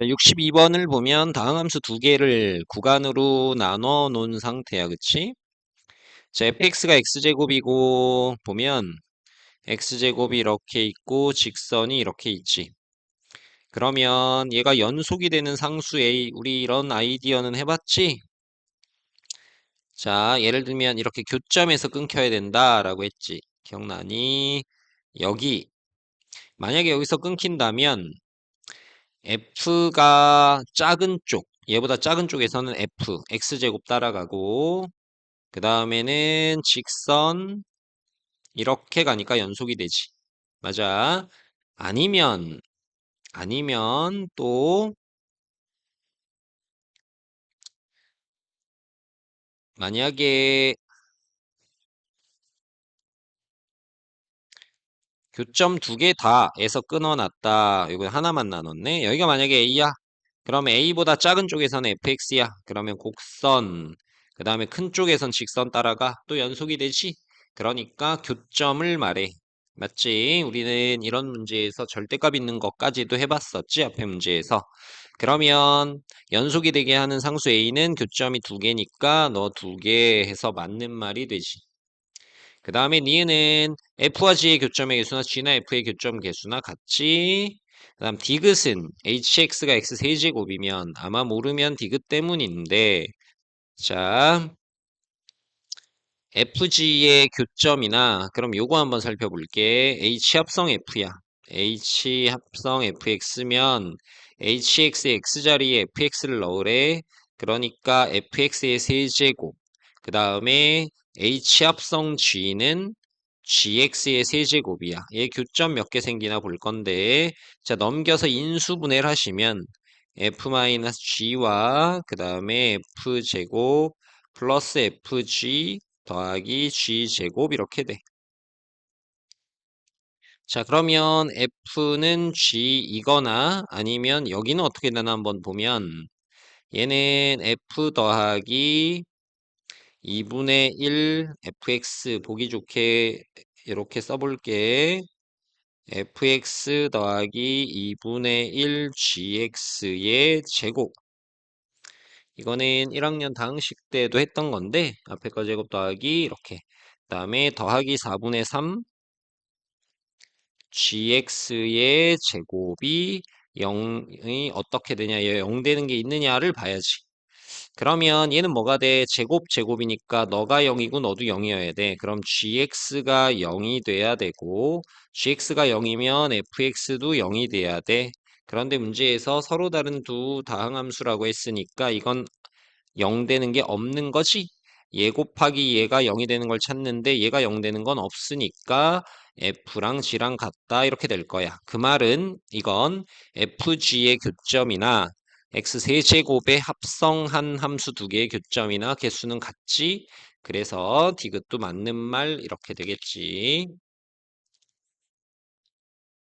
자, 62번을 보면 다항함수 두 개를 구간으로 나눠 놓은 상태야. 그치? 자, fx가 x제곱이고 보면 x제곱이 이렇게 있고 직선이 이렇게 있지. 그러면 얘가 연속이 되는 상수 A 우리 이런 아이디어는 해봤지? 자, 예를 들면 이렇게 교점에서 끊겨야 된다라고 했지. 기억나니? 여기 만약에 여기서 끊긴다면 f가 작은 쪽, 얘보다 작은 쪽에서는 f, x제곱 따라가고 그 다음에는 직선 이렇게 가니까 연속이 되지. 맞아. 아니면 아니면 또 만약에 교점 두 개 다에서 끊어놨다. 이거 하나만 나눴네. 여기가 만약에 A야. 그러면 A보다 작은 쪽에서는 fx야. 그러면 곡선, 그 다음에 큰 쪽에선 직선 따라가 또 연속이 되지. 그러니까 교점을 말해. 맞지? 우리는 이런 문제에서 절대값 있는 것까지도 해봤었지. 앞에 문제에서. 그러면 연속이 되게 하는 상수 A는 교점이 두 개니까 너 두 개 해서 맞는 말이 되지. 그 다음에 니은은 F와 G의 교점의 개수나 G나 F의 교점 개수나 같지. 그 다음 디귿은 HX가 X 세제곱이면 아마 모르면 디귿 때문인데 자 FG의 교점이나 그럼 요거 한번 살펴볼게. H 합성 F야. H 합성 FX면 HX의 X자리에 FX를 넣으래. 그러니까 FX의 세제곱. 그 다음에 H 합성 G는 GX의 세제곱이야. 얘 교점 몇 개 생기나 볼 건데 자 넘겨서 인수분해를 하시면 F-G와 그 다음에 F제곱 플러스 FG 더하기 G제곱 이렇게 돼. 자 그러면 F는 G이거나 아니면 여기는 어떻게 되나 한번 보면 얘는 F 더하기 2분의 1 fx 보기 좋게 이렇게 써볼게. fx 더하기 2분의 1 gx의 제곱. 이거는 1학년 당식 때도 했던 건데 앞에 거 제곱 더하기 이렇게. 그 다음에 더하기 4분의 3 gx의 제곱이 0이 어떻게 되냐, 0 되는 게 있느냐를 봐야지. 그러면 얘는 뭐가 돼? 제곱 제곱이니까 너가 0이고 너도 0이어야 돼. 그럼 gx가 0이 돼야 되고 gx가 0이면 fx도 0이 돼야 돼. 그런데 문제에서 서로 다른 두 다항함수라고 했으니까 이건 0 되는 게 없는 거지. 얘 곱하기 얘가 0이 되는 걸 찾는데 얘가 0 되는 건 없으니까 f랑 g랑 같다 이렇게 될 거야. 그 말은 이건 fg의 교점이나 x 세제곱의 합성한 함수 두 개의 교점이나 개수는 같지. 그래서 디귿도 맞는 말 이렇게 되겠지.